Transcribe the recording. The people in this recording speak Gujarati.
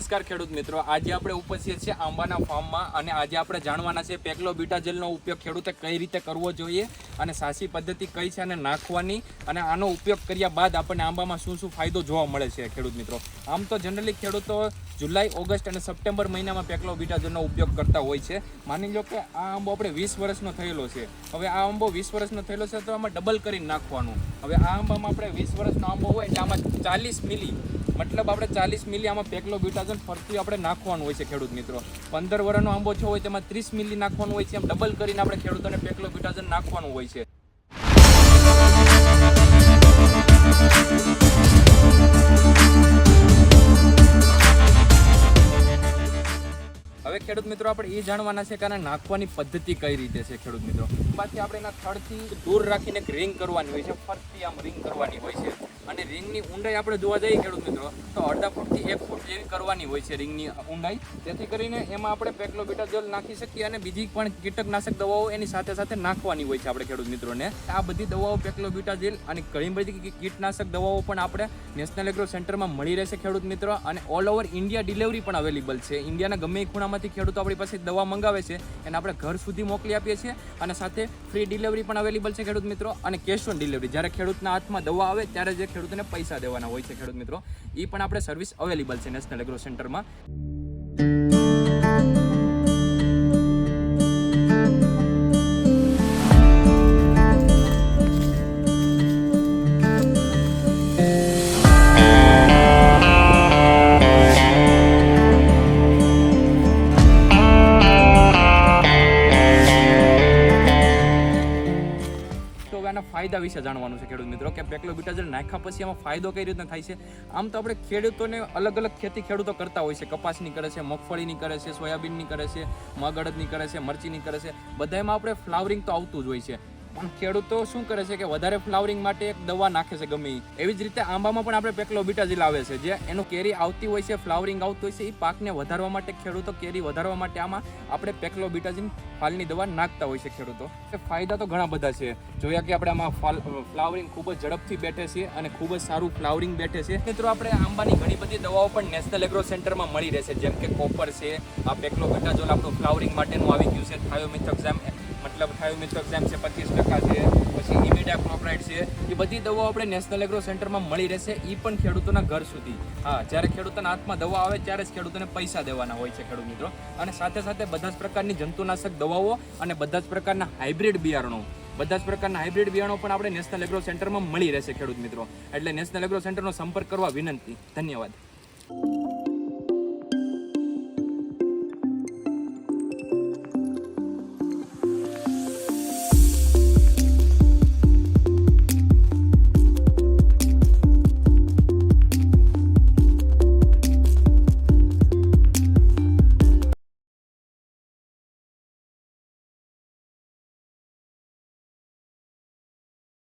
નમસ્કાર ખેડૂત મિત્રો. આજે આપણે ઉપસ્થિત છીએ આંબાના ફાર્મમાં અને આજે આપણે જાણવાના છે પેકલો બીટાજેલનો ઉપયોગ ખેડૂતે કઈ રીતે કરવો જોઈએ અને સાચી પદ્ધતિ કઈ છે અને નાખવાની અને આનો ઉપયોગ કર્યા બાદ આપણને આંબામાં શું શું ફાયદો જોવા મળે છે ખેડૂત મિત્રો. આમ તો જનરલી ખેડૂતો જુલાઈ, ઓગસ્ટ અને સપ્ટેમ્બર મહિનામાં પેકલો બીટાજેલનો ઉપયોગ કરતા હોય છે. માની લો કે આ આંબો આપણે વીસ વર્ષનો થયેલો છે. હવે આ આંબો વીસ વર્ષનો થયેલો છે તો આમાં ડબલ કરીને નાખવાનું. હવે આ આંબામાં આપણે વીસ વર્ષનો આંબો હોય એટલે આમાં ચાલીસ મિલી મતલબ આપણે ચાલીસ મિલી આમાં પેકલો બીટાઝન ફરતી આપણે નાખવાનું હોય છે ખેડૂત મિત્રો. પંદર વર્ષનો આંબો છો હોય તેમાં ત્રીસ મિલી નાખવાનું હોય છે. એમ ડબલ કરીને આપણે ખેડૂતોને પેકલો બીટાઝન નાખવાનું હોય છે. હવે ખેડૂત મિત્રો આપણે એ જાણવાના છે કે આને નાખવાની પદ્ધતિ કઈ રીતે છે ખેડૂત મિત્રો? બાકી આપણે એના થડથી દૂર રાખીને એક રિંગ કરવાની હોય છે. ફરતી આમ રિંગ કરવાની હોય છે. અને રિંગની ઊંડાઈ આપણે જોવા જઈએ ખેડૂત મિત્રો, તો અડધા ફૂટથી એક ફૂટ જેવી કરવાની હોય છે રિંગની ઊંડાઈ. જેથી કરીને એમાં આપણે પેક્લોબીટાજોલ નાખી શકીએ અને બીજી પણ કીટકનાશક દવાઓ એની સાથે સાથે નાખવાની હોય છે આપણે ખેડૂત મિત્રોને. આ બધી દવાઓ પેક્લોબીટાજેલ અને ઘણી બધી કીટનાશક દવાઓ પણ આપણે નેશનલ એગ્રો સેન્ટરમાં મળી રહેશે ખેડૂત મિત્રો. અને ઓલ ઓવર ઇન્ડિયા ડિલિવરી પણ અવેલેબલ છે. ઇન્ડિયાના ગમે એ ખૂણામાંથી ખેડૂતો આપણી પાસે દવા મંગાવે છે એને આપણે ઘર સુધી મોકલી આપીએ છીએ અને સાથે ફ્રી ડિલિવરી પણ અવેલેબલ છે ખેડૂત મિત્રો અને કેશ ઓન ડિલિવરી જ્યારે ખેડૂતના હાથમાં દવા આવે ત્યારે જે ખેડૂતને પૈસા દેવાના હોય છે ખેડૂત મિત્રો. એ પણ આપણે સર્વિસ અવેલેબલ છે નેશનલ એગ્રો સેન્ટરમાં ફાયદા વિશે જાણવાનું છે ખેડૂત મિત્રો. કે પેકલો બીટાજલ નાખ્યા પછી આમાં ફાયદો કઈ રીતના થાય છે? આમ તો આપણે ખેડૂતોને અલગ અલગ ખેતી ખેડૂતો કરતા હોય છે. કપાસની કરે છે, મગફળીની કરે છે, સોયાબીનની કરે છે મગ કરે છે, મરચીની કરે છે. બધામાં આપણે ફ્લાવરિંગ તો આવતું જ હોય છે. પણ ખેડૂતો શું કરે છે કે વધારે ફ્લાવરિંગ માટે એક દવા નાખે છે ગમે એવી જ રીતે આંબામાં પણ આપણે પેકલો બીટાજીલ આવે છે. જે એનું કેરી આવતી હોય છે, ફ્લાવરિંગ આવતું હોય છે એ પાકને વધારવા માટે ખેડૂતો કેરી વધારવા માટે આમાં આપણે પેકલો બીટાજીન ફાલની દવા નાખતા હોય છે ખેડૂતો. એ ફાયદા તો ઘણા બધા છે. જોયા કે આપણે આમાં ફાલ ફ્લાવરિંગ ખૂબ જ ઝડપથી બેઠે છે અને ખૂબ જ સારું ફ્લાવરિંગ બેઠે છે. મિત્રો, આપણે આંબાની ઘણી બધી દવાઓ પણ નેશનલ એગ્રો સેન્ટરમાં મળી રહેશે. જેમ કે કોપર છે, આ પેકલો બીટાજોલ આપણું ફ્લાવરિંગ માટેનું આવી ગયું છે. થાયોમિથોક્ઝામ મતલબ થાયોમિથોક્ઝામ છે, પચીસ ટકા છે, પછી ઇમિડા ક્લોપ્રાઇડ છે. એ બધી દવાઓ આપણે નેશનલ એગ્રો સેન્ટરમાં મળી રહેશે એ પણ ખેડૂતોના ઘર સુધી. હા, જ્યારે ખેડૂતોના હાથમાં દવા આવે ત્યારે જ ખેડૂતોને પૈસા દેવાના હોય છે ખેડૂત મિત્રો. અને સાથે સાથે બધા જ પ્રકારની જંતુનાશક દવાઓ અને બધા જ પ્રકારના હાઇબ્રિડ બિયારણો, બધા જ પ્રકારના હાઇબ્રિડ બિયારણો પણ આપણે નેશનલ એગ્રો સેન્ટરમાં મળી રહેશે ખેડૂત મિત્રો. એટલે નેશનલ એગ્રો સેન્ટરનો સંપર્ક કરવા વિનંતી. ધન્યવાદ.